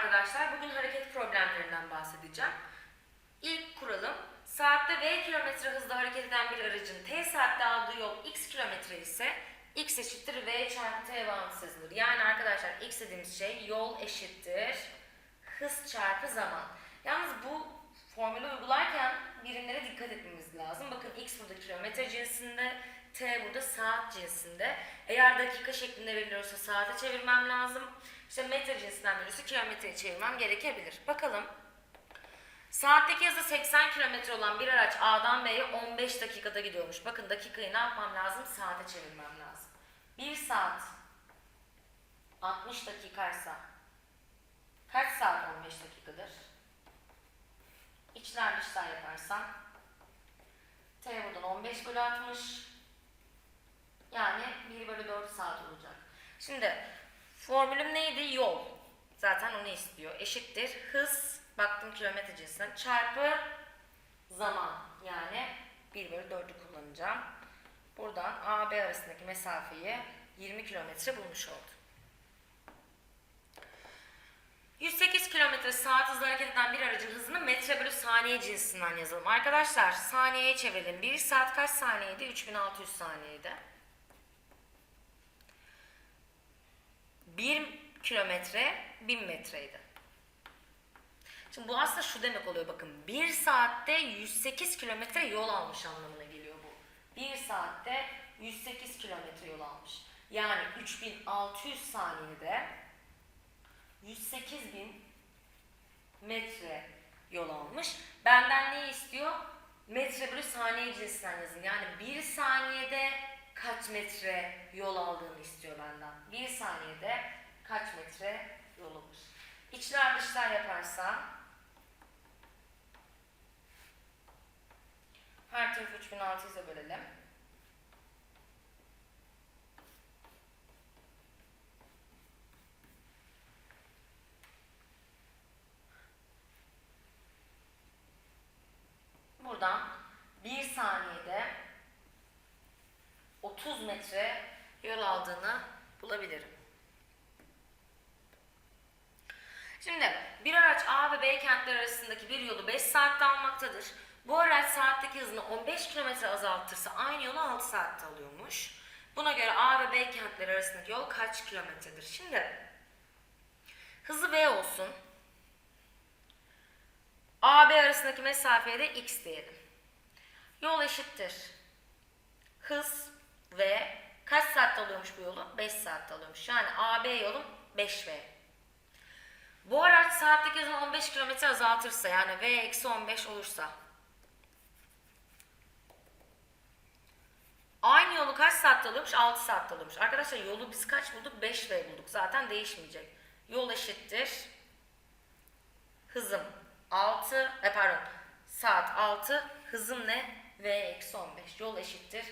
arkadaşlar. Bugün hareket problemlerinden bahsedeceğim. İlk kuralım, saatte v kilometre hızla hareket eden bir aracın t saatte aldığı yol x kilometre ise x eşittir v çarpı t bağıntısı yazılır. Yani arkadaşlar x dediğimiz şey yol eşittir hız çarpı zaman. Yalnız bu formülü uygularken birimlere dikkat etmemiz lazım. Bakın x burada kilometre cinsinde, t burada saat cinsinde. Eğer dakika şeklinde veriliyorsa saate çevirmem lazım. İşte metre cinsinden veriyorsa kilometreye çevirmem gerekebilir. Bakalım. Saatteki hızı 80 km olan bir araç A'dan B'ye 15 dakikada gidiyormuş. Bakın dakikayı ne yapmam lazım? Saate çevirmem lazım. 1 saat 60 dakikaysa kaç saat 15 dakikadır? İçler dışlar yaparsam T buradan 15 bölü 60 yani 1 bölü 4 saat olacak. Şimdi formülüm neydi? Yol. Zaten onu istiyor. Eşittir. Hız baktım kilometre cinsinden çarpı zaman. Yani 1 bölü 4'ü kullanacağım. Buradan A, B arasındaki mesafeyi 20 kilometre bulmuş oldum. 108 kilometre saat hızla hareket eden bir aracın hızını metre bölü saniye cinsinden yazalım. Arkadaşlar saniyeye çevirelim. 1 saat kaç saniyeydi? 3600 saniyeydi. 1 kilometre 1000 metreydi. Şimdi bu aslında şu demek oluyor bakın. 1 saatte 108 kilometre yol almış anlamına geliyor bu. 1 saatte 108 kilometre yol almış. Yani 3600 saniyede 108 bin metre yol almış. Benden ne istiyor? Metre bölü saniye cinsinden yazın. Yani bir saniyede kaç metre yol aldığını istiyor benden. Bir saniyede kaç metre yol alır? İçler dışlar yaparsam her tarafı 3600'e bölelim. Buradan bir saniyede 30 metre yol aldığını bulabilirim. Şimdi bir araç A ve B kentler arasındaki bir yolu 5 saatte almaktadır. Bu araç saatteki hızını 15 km azaltırsa aynı yolu 6 saatte alıyormuş. Buna göre A ve B kentler arasındaki yol kaç kilometredir? Şimdi hızı V olsun. AB arasındaki mesafeye de x diyelim. Yol eşittir. Hız ve kaç saatte alıyormuş bu yolu? 5 saatte alıyormuş. Yani AB yolum 5V. Bu araç saatteki hızını 15 km azaltırsa yani V eksi 15 olursa Aynı yolu kaç saatte alıyormuş? 6 saatte alıyormuş. Arkadaşlar yolu biz kaç bulduk? 5V bulduk. Zaten değişmeyecek. Yol eşittir. Hızım 6, e pardon saat 6, hızım ne? V eksi 15. Yol eşittir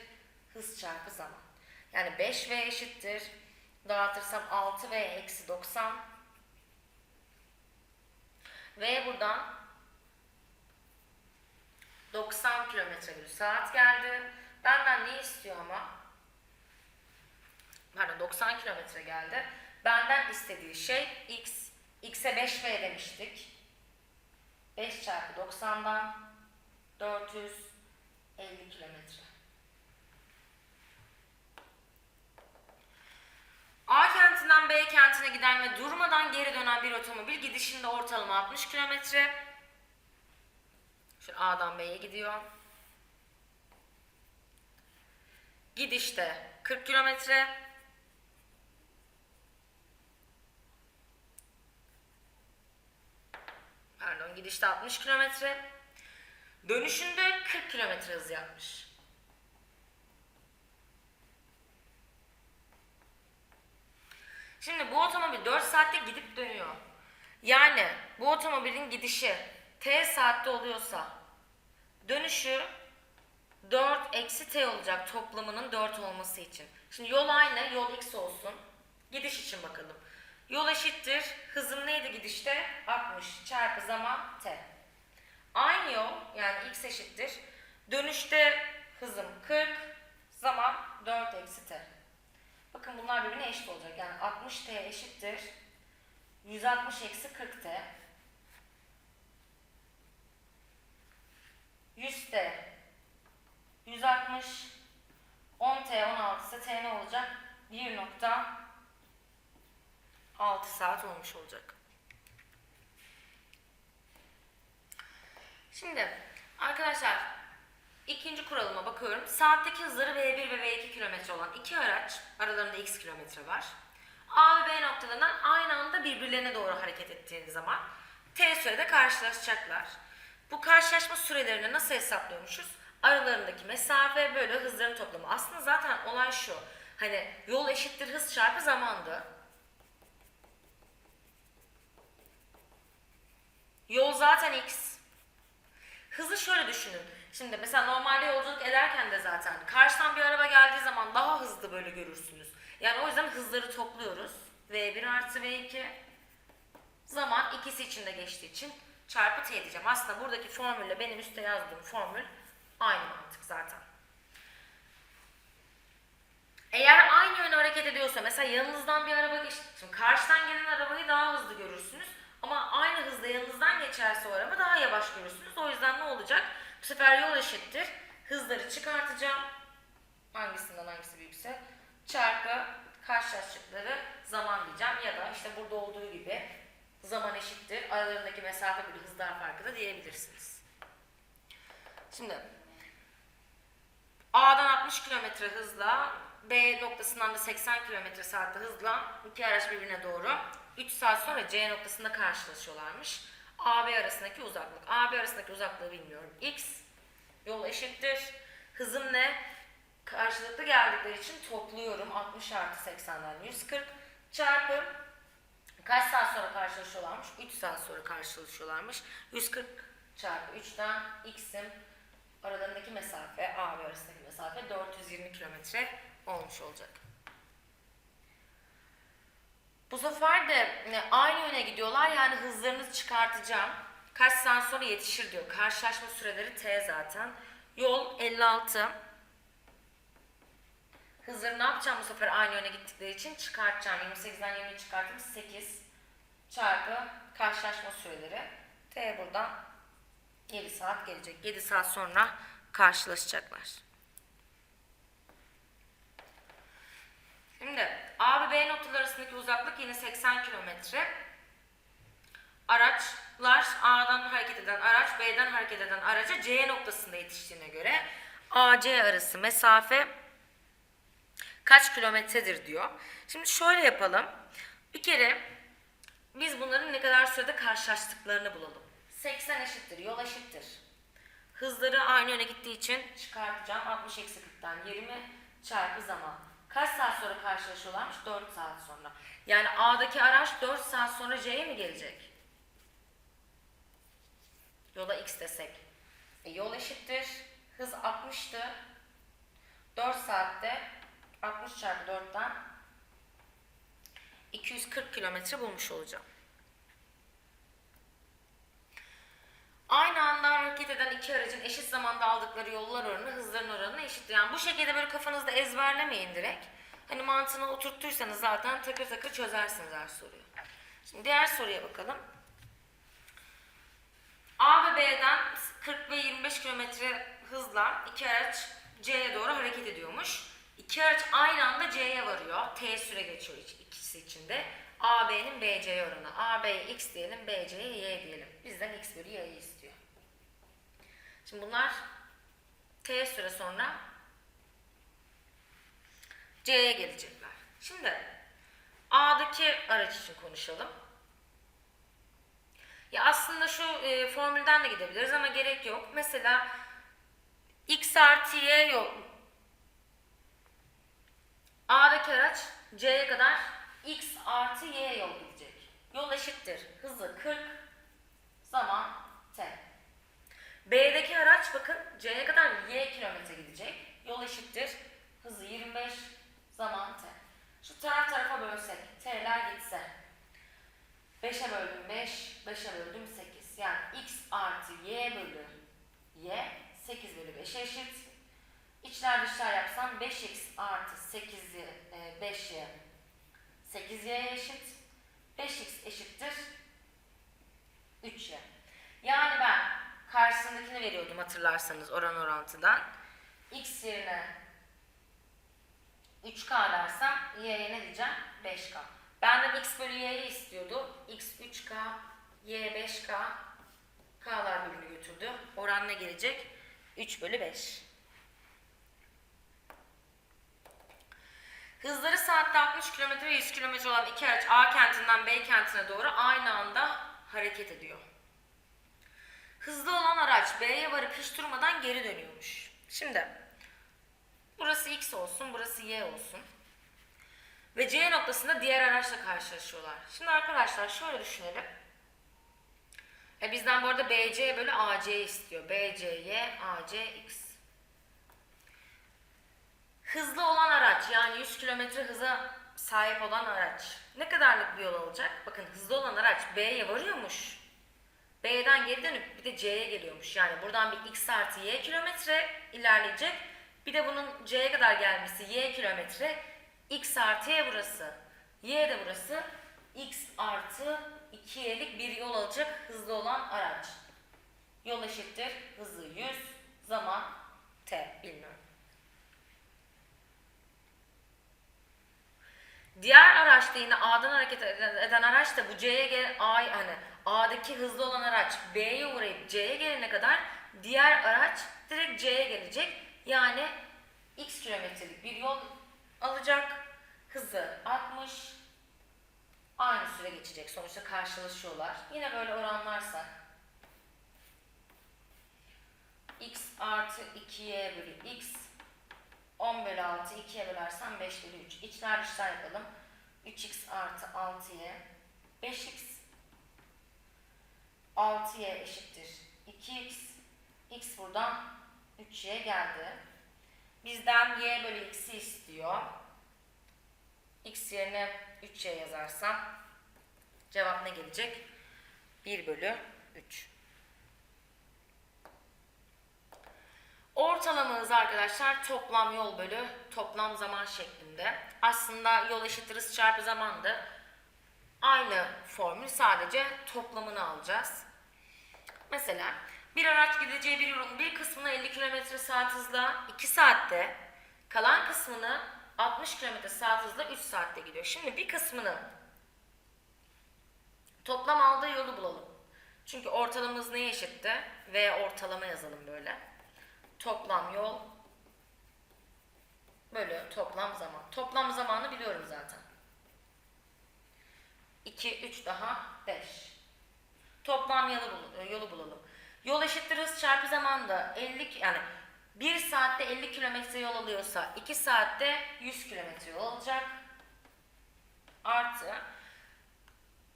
hız çarpı zaman. Yani 5V eşittir. Dağıtırsam 6V eksi 90. V buradan 90 kilometre bölü saat geldi. Benden ne istiyor ama? Pardon 90 kilometre geldi. Benden istediği şey x. x'e 5v demiştik. 5 çarpı 90'dan 450 kilometre. A kentinden B kentine giden ve durmadan geri dönen bir otomobil gidişinde ortalama 60 kilometre. Şimdi A'dan B'ye gidiyor. Gidişte 40 kilometre. Pardon gidişte 60 kilometre. Dönüşünde 40 kilometre hız yapmış. Şimdi bu otomobil 4 saatte gidip dönüyor. Yani bu otomobilin gidişi T saatte oluyorsa dönüşü 4 eksi T olacak toplamının 4 olması için. Şimdi yol aynı, yol x olsun. Gidiş için bakalım. Yol eşittir. Hızım neydi gidişte? 60 çarpı zaman T. Aynı yol yani x eşittir. Dönüşte hızım 40, zaman 4 eksi T. Bakın bunlar birbirine eşit olacak. Yani 60T eşittir. 160 eksi 40 t. 100 t. 160 10 t 16 ise t ne olacak? 1.6 saat olmuş olacak. Şimdi arkadaşlar ikinci kuralıma bakıyorum. Saatteki hızları V1 ve V2 kilometre olan iki araç aralarında x kilometre var. A ve B noktalarından aynı anda birbirlerine doğru hareket ettiğiniz zaman t sürede karşılaşacaklar. Bu karşılaşma sürelerini nasıl hesaplıyormuşuz? Aralarındaki mesafe böyle hızların toplamı. Aslında zaten olay şu. Hani yol eşittir hız çarpı zamandı. Yol zaten x. Hızı şöyle düşünün. Şimdi mesela normalde yolculuk ederken de zaten karşıdan bir araba geldiği zaman daha hızlı böyle görürsünüz. Yani o yüzden hızları topluyoruz. V1 artı V2 zaman ikisi içinde geçtiği için çarpı t diyeceğim. Aslında buradaki formülle benim üstte yazdığım formül aynı mantık zaten. Eğer aynı yöne hareket ediyorsa mesela yanınızdan bir araba geç, şimdi karşıdan gelen arabayı daha hızlı görürsünüz ama aynı hızda yanınızdan geçerse o araba daha yavaş görürsünüz. O yüzden ne olacak? Sefer yol eşittir. Hızları çıkartacağım. Hangisinden hangisi büyükse çarpı karşılaştıkları zaman diyeceğim ya da işte burada olduğu gibi zaman eşittir. Aralarındaki mesafe bölü hızlar farkı da diyebilirsiniz. Şimdi A'dan 60 km hızla B noktasından da 80 km saatte hızla iki araç birbirine doğru 3 saat sonra C noktasında karşılaşıyorlarmış. AB arasındaki uzaklık. AB arasındaki uzaklığı bilmiyorum. X yol eşittir. Hızım ne? Karşılıklı geldikleri için topluyorum. 60 artı 80'den 140 çarpı kaç saat sonra karşılaşıyorlarmış? 3 saat sonra karşılaşıyorlarmış. 140 çarpı 3'ten x'im aralarındaki mesafe, A ve arasındaki mesafe 420 kilometre olmuş olacak. Bu sefer de e, aynı yöne gidiyorlar yani hızlarınızı çıkartacağım. Kaç saat sonra yetişir diyor. Karşılaşma süreleri T zaten. Yol 56. Hızları ne yapacağım bu sefer aynı yöne gittikleri için çıkartacağım. 28'den 20'yi çıkarttım 8 çarpı karşılaşma süreleri. T buradan 7 saat gelecek. 7 saat sonra karşılaşacaklar. Şimdi A ve B noktaları arasındaki uzaklık yine 80 kilometre. Araçlar A'dan hareket eden araç B'den hareket eden araca C noktasında yetiştiğine göre AC arası mesafe kaç kilometredir diyor. Şimdi şöyle yapalım. Bir kere biz bunların ne kadar sürede karşılaştıklarını bulalım. 80 eşittir, yol eşittir. Hızları aynı yöne gittiği için çıkartacağım. 60 eksi 40'tan 20 çarpı zaman. Kaç saat sonra karşılaşıyorlarmış? 4 saat sonra. Yani A'daki araç 4 saat sonra C'ye mi gelecek? Yola X desek. E, yol eşittir. Hız 60'tı. 4 saatte 60 çarpı 4'ten 240 kilometre bulmuş olacağım. Aynı anda hareket eden iki aracın eşit zamanda aldıkları yollar oranı hızların oranına eşittir. Yani bu şekilde böyle kafanızda ezberlemeyin direkt. Hani mantığını oturttuysanız zaten takır takır çözersiniz her soruyu. Şimdi diğer soruya bakalım. A ve B'den 40 ve 25 kilometre hızla iki araç C'ye doğru hareket ediyormuş. İki araç aynı anda C'ye varıyor. T süre geçiyor ikisi içinde. A, B'nin BC'ye oranı. A, B'ye X diyelim, BC'ye Y diyelim. Bizden X bölü Y'yi istiyor. Şimdi bunlar T süre sonra C'ye gelecekler. Şimdi A'daki araç için konuşalım. Ya aslında şu e, formülden de gidebiliriz ama gerek yok. Mesela X artı Y yol. A'daki araç C'ye kadar X artı Y yol gidecek. Yol eşittir. Hızı 40, zaman T. B'deki araç bakın C'ye kadar Y kilometre gidecek. Yol eşittir. Hızı 25, zaman T. Şu taraf tarafa bölsek, T'ler gitse. 5'e böldüm 5, 5'e böldüm 8. Yani X artı Y bölü Y 8 bölü 5 eşit. İçler dışlar yapsam 5x artı 8'i e, 5'ye 8y eşit. 5x eşittir 3y. Yani ben karşısındakini veriyordum hatırlarsanız oran orantıdan. x yerine 3k dersem y'ye ne diyeceğim? 5k. Benden x bölü y'yi istiyordu. x 3k, y 5k. k'lar bölümü götürdü. Oran ne gelecek? 3 bölü 5. Hızları saatte 60 km ve 100 km olan iki araç A kentinden B kentine doğru aynı anda hareket ediyor. Hızlı olan araç B'ye varıp hiç durmadan geri dönüyormuş. Şimdi burası X olsun, burası Y olsun. Ve C noktasında diğer araçla karşılaşıyorlar. Şimdi arkadaşlar şöyle düşünelim. E bizden bu arada BC bölü AC istiyor. BCY, ACX. Hızlı olan araç yani 100 km hıza sahip olan araç ne kadarlık bir yol alacak? Bakın hızlı olan araç B'ye varıyormuş. B'den geri dönüp bir de C'ye geliyormuş. Yani buradan bir X artı Y kilometre ilerleyecek. Bir de bunun C'ye kadar gelmesi Y kilometre. X artı Y burası. Y de burası. X artı 2Y'lik bir yol alacak hızlı olan araç. Yol eşittir hızı 100, zaman T bilmiyorum. Diğer araç da yine A'dan hareket eden araç da bu C'ye gel A hani A'daki hızlı olan araç B'ye uğrayıp C'ye gelene kadar diğer araç direkt C'ye gelecek. Yani X kilometrelik bir yol alacak. Hızı 60. Aynı süre geçecek. Sonuçta karşılaşıyorlar. Yine böyle oranlarsak X artı 2Y bölü X 10 bölü 6 2'ye bölersem 5 bölü 3. İçler dışlar yapalım. 3x artı 6y 5x 6y eşittir 2x x buradan 3y geldi. Bizden y bölü x'i istiyor. x yerine 3y yazarsam cevap ne gelecek? 1 bölü 3. Ortalama hız arkadaşlar toplam yol bölü toplam zaman şeklinde. Aslında yol eşittir çarpı zamandı. Aynı formül sadece toplamını alacağız. Mesela bir araç gideceği bir yolun bir kısmını 50 km saat hızla 2 saatte, kalan kısmını 60 km saat hızla 3 saatte gidiyor. Şimdi bir kısmını toplam aldığı yolu bulalım. Çünkü ortalama hız neye eşitti? V ortalama yazalım böyle toplam yol bölü toplam zaman. Toplam zamanı biliyorum zaten. 2, 3 daha 5. Toplam yolu, yolu bulalım. Yol eşittir hız çarpı zaman da 50 yani 1 saatte 50 kilometre yol alıyorsa 2 saatte 100 kilometre yol alacak. Artı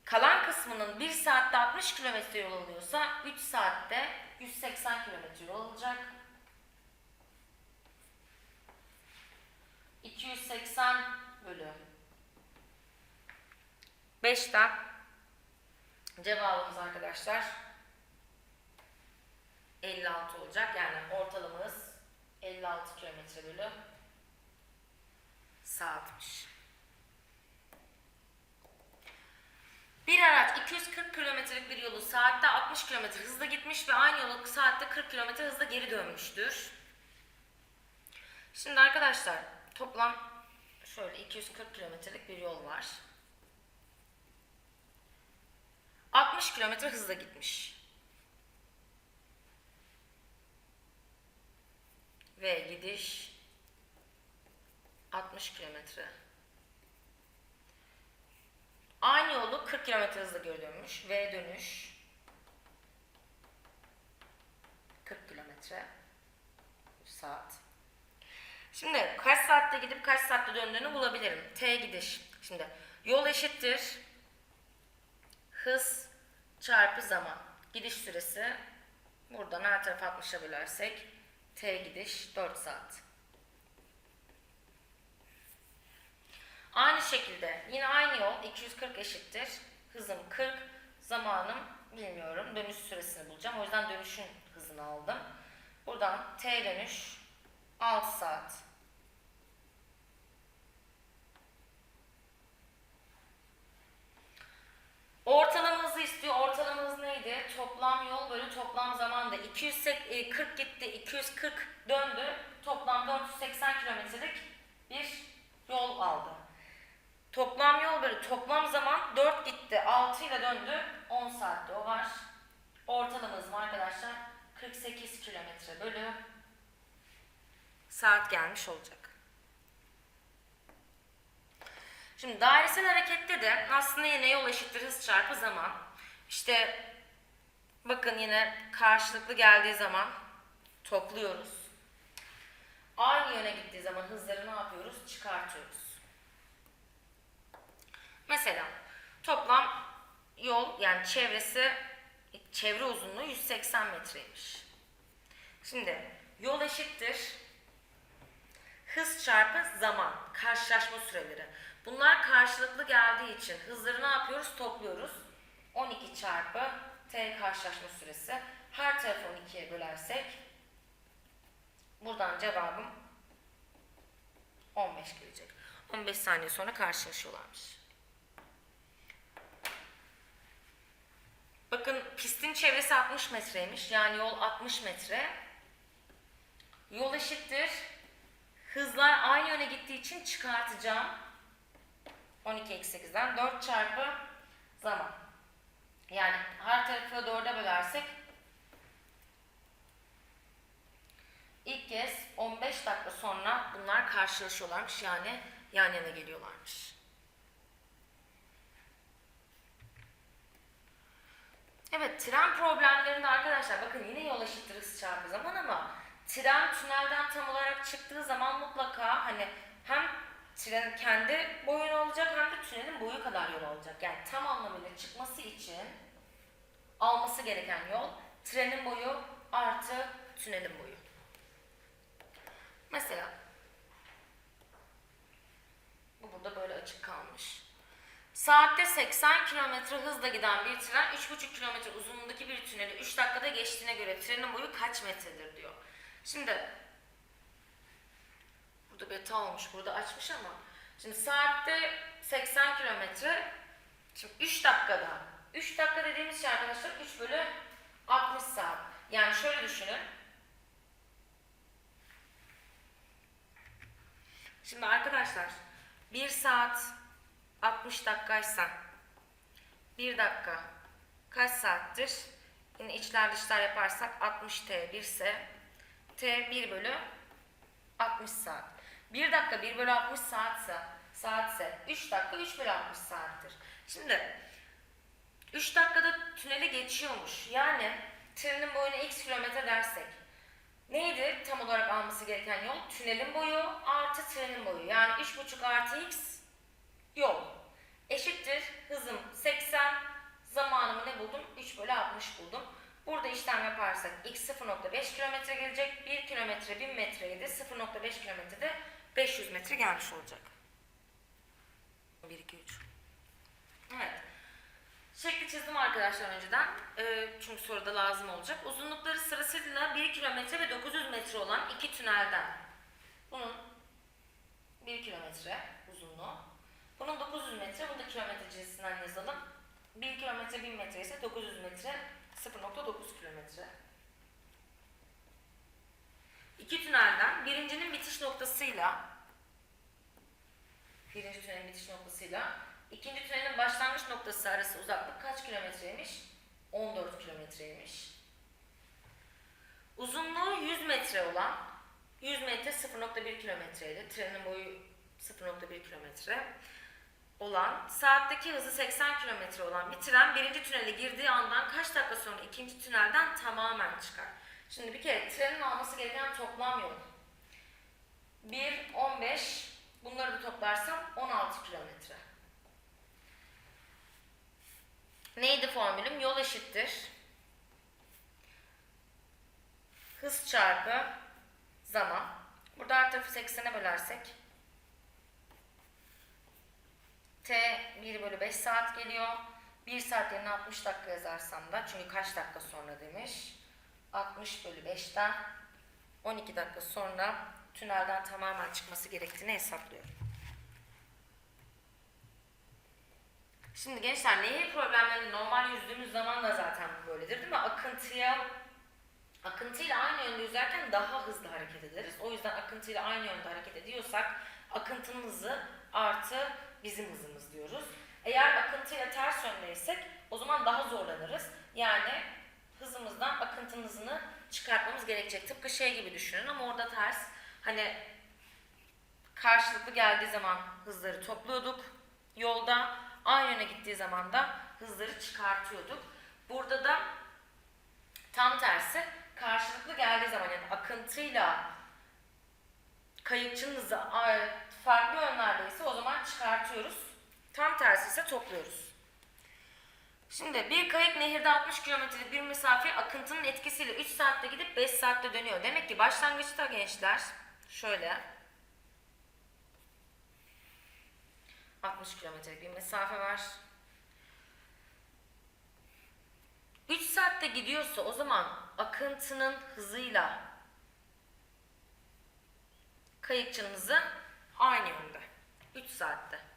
kalan kısmının 1 saatte 60 kilometre yol alıyorsa 3 saatte 180 kilometre yol alacak. 280 bölü 5'ten cevabımız arkadaşlar 56 olacak. Yani ortalamamız 56 kilometre bölü saatmiş. Bir araç 240 kilometrelik bir yolu saatte 60 kilometre hızla gitmiş ve aynı yolu saatte 40 kilometre hızla geri dönmüştür. Şimdi arkadaşlar Toplam şöyle 240 kilometrelik bir yol var. 60 kilometre hızla gitmiş. Ve gidiş 60 kilometre. Aynı yolu 40 kilometre hızla geri dönmüş. Ve dönüş 40 kilometre saat. Şimdi kaç saatte gidip kaç saatte döndüğünü bulabilirim. T gidiş. Şimdi yol eşittir. Hız çarpı zaman. Gidiş süresi buradan her tarafı 60'a bölersek T gidiş 4 saat. Aynı şekilde yine aynı yol 240 eşittir. Hızım 40, zamanım bilmiyorum. Dönüş süresini bulacağım. O yüzden dönüşün hızını aldım. Buradan T dönüş 6 saat. Ortalamanızı istiyor. Ortalamanız neydi? Toplam yol bölü toplam zaman da 240 e, gitti, 240 döndü. Toplam 480 kilometrelik bir yol aldı. Toplam yol bölü toplam zaman 4 gitti, 6 ile döndü. 10 saatte o var. Ortalamamız mı arkadaşlar? 48 kilometre bölü saat gelmiş olacak. Şimdi dairesel harekette de aslında yine yol eşittir hız çarpı zaman. İşte bakın yine karşılıklı geldiği zaman topluyoruz. Aynı yöne gittiği zaman hızları ne yapıyoruz? Çıkartıyoruz. Mesela toplam yol yani çevresi çevre uzunluğu 180 metreymiş. Şimdi yol eşittir hız çarpı zaman karşılaşma süreleri. Bunlar karşılıklı geldiği için hızları ne yapıyoruz? Topluyoruz. 12 çarpı t karşılaşma süresi. Her tarafı 12'ye bölersek buradan cevabım 15 gelecek. 15 saniye sonra karşılaşıyorlarmış. Bakın pistin çevresi 60 metreymiş. Yani yol 60 metre. Yol eşittir. Hızlar aynı yöne gittiği için çıkartacağım. 12 eksi 8'den 4 çarpı zaman. Yani her tarafı 4'e bölersek ilk kez 15 dakika sonra bunlar karşılaşıyorlarmış. Yani yan yana geliyorlarmış. Evet, tren problemlerinde arkadaşlar bakın yine yol eşittir hız çarpı zaman ama tren tünelden tam olarak çıktığı zaman mutlaka hani tren kendi boyunu olacak hem de tünelin boyu kadar yol alacak. Yani tam anlamıyla çıkması için alması gereken yol trenin boyu artı tünelin boyu. Mesela bu burada böyle açık kalmış. Saatte 80 km hızla giden bir tren 3,5 km uzunluğundaki bir tüneli 3 dakikada geçtiğine göre trenin boyu kaç metredir diyor. Şimdi burada beta olmuş, burada açmış ama şimdi saatte 80 km şimdi 3 dakikada 3 dakika dediğimiz şey arkadaşlar 3 bölü 60 saat. Yani şöyle düşünün. Şimdi arkadaşlar 1 saat 60 dakikaysa 1 dakika kaç saattir? Yine içler dışlar yaparsak 60 T 1 ise T 1 bölü 60 saat. 1 dakika 1 bölü 60 saatse saatse 3 dakika 3 bölü 60 saattir. Şimdi 3 dakikada tüneli geçiyormuş. Yani trenin boyuna x kilometre dersek neydi tam olarak alması gereken yol? Tünelin boyu artı trenin boyu. Yani 3,5 artı x yol. Eşittir hızım 80, zamanımı ne buldum? 3 bölü 60 buldum. Burada işlem yaparsak x 0.5 kilometre gelecek. 1 kilometre 1000 metreydi. 0.5 kilometrede 500 metre gelmiş olacak. 1, 2, 3. Evet. Şekli çizdim arkadaşlar önceden. Ee, çünkü soruda lazım olacak. Uzunlukları sırasıyla 1 kilometre ve 900 metre olan iki tünelden. Bunun 1 kilometre uzunluğu. Bunun 900 metre, bunu da kilometre cinsinden yazalım. 1 kilometre 1000 metre ise 900 metre 0.9 kilometre. İki tünelden birincinin bitiş noktasıyla birinci tünelin bitiş noktasıyla ikinci tünelin başlangıç noktası arası uzaklık kaç kilometreymiş? 14 kilometreymiş. Uzunluğu 100 metre olan 100 metre 0.1 kilometreydi. Trenin boyu 0.1 kilometre olan, saatteki hızı 80 kilometre olan bir tren birinci tünele girdiği andan kaç dakika sonra ikinci tünelden tamamen çıkar? Şimdi bir kere trenin alması gereken toplam yol. 1, 15, bunları da toplarsam 16 kilometre. Neydi formülüm? Yol eşittir. Hız çarpı zaman. Burada her tarafı 80'e bölersek T 1 bölü 5 saat geliyor. 1 saat yerine 60 dakika yazarsam da çünkü kaç dakika sonra demiş. 60 bölü 5'ten 12 dakika sonra tünelden tamamen çıkması gerektiğini hesaplıyorum. Şimdi gençler nehir problemlerinde normal yüzdüğümüz zaman da zaten böyledir değil mi? Akıntıya akıntıyla aynı yönde yüzerken daha hızlı hareket ederiz. O yüzden akıntıyla aynı yönde hareket ediyorsak akıntının artı bizim hızımız diyoruz. Eğer akıntıyla ters yöndeysek o zaman daha zorlanırız. Yani hızımızdan akıntının hızını çıkartmamız gerekecek. Tıpkı şey gibi düşünün ama orada ters. Hani karşılıklı geldiği zaman hızları topluyorduk yolda. Aynı yöne gittiği zaman da hızları çıkartıyorduk. Burada da tam tersi karşılıklı geldiği zaman yani akıntıyla kayıkçının hızı farklı yönlerdeyse o zaman çıkartıyoruz. Tam tersi ise topluyoruz. Şimdi bir kayık nehirde 60 kilometrelik bir mesafe akıntının etkisiyle 3 saatte gidip 5 saatte dönüyor. Demek ki başlangıçta gençler şöyle 60 kilometrelik bir mesafe var. 3 saatte gidiyorsa o zaman akıntının hızıyla kayıkçının hızı aynı yönde. 3 saatte.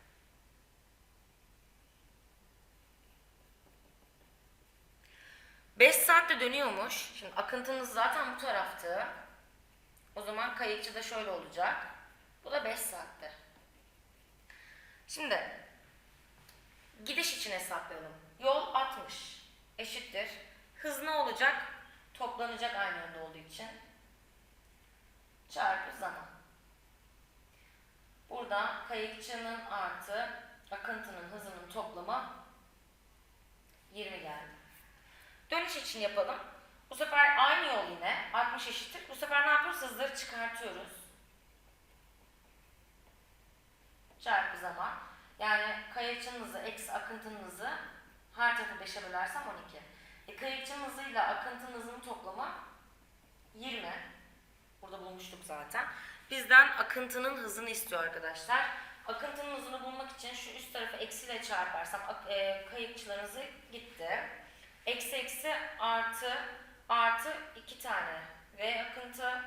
Saatte dönüyormuş. Şimdi akıntınız zaten bu taraftı. O zaman kayıkçı da şöyle olacak. Bu da 5 saatte. Şimdi gidiş için hesaplayalım. Yol 60 eşittir. Hız ne olacak? Toplanacak aynı yönde olduğu için. Çarpı zaman. Burada kayıkçının artı akıntının hızının toplamı 20 geldi. Dönüş için yapalım. Bu sefer aynı yol yine 60 eşittir. Bu sefer ne yapıyoruz? Hızları çıkartıyoruz. Çarpı zaman. Yani kayıkçının hızı eksi akıntının her tarafı 5'e bölersem 12. E, kayıkçının hızıyla akıntının hızının toplamı 20. Burada bulmuştuk zaten. Bizden akıntının hızını istiyor arkadaşlar. Akıntının hızını bulmak için şu üst tarafı eksiyle çarparsam e, kayıkçıların hızı gitti. Eksi eksi artı artı iki tane V akıntı.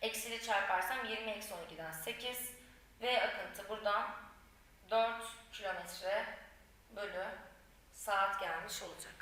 Eksiyle çarparsam 20 eksi 12'den 8. V akıntı buradan 4 kilometre bölü saat gelmiş olacak.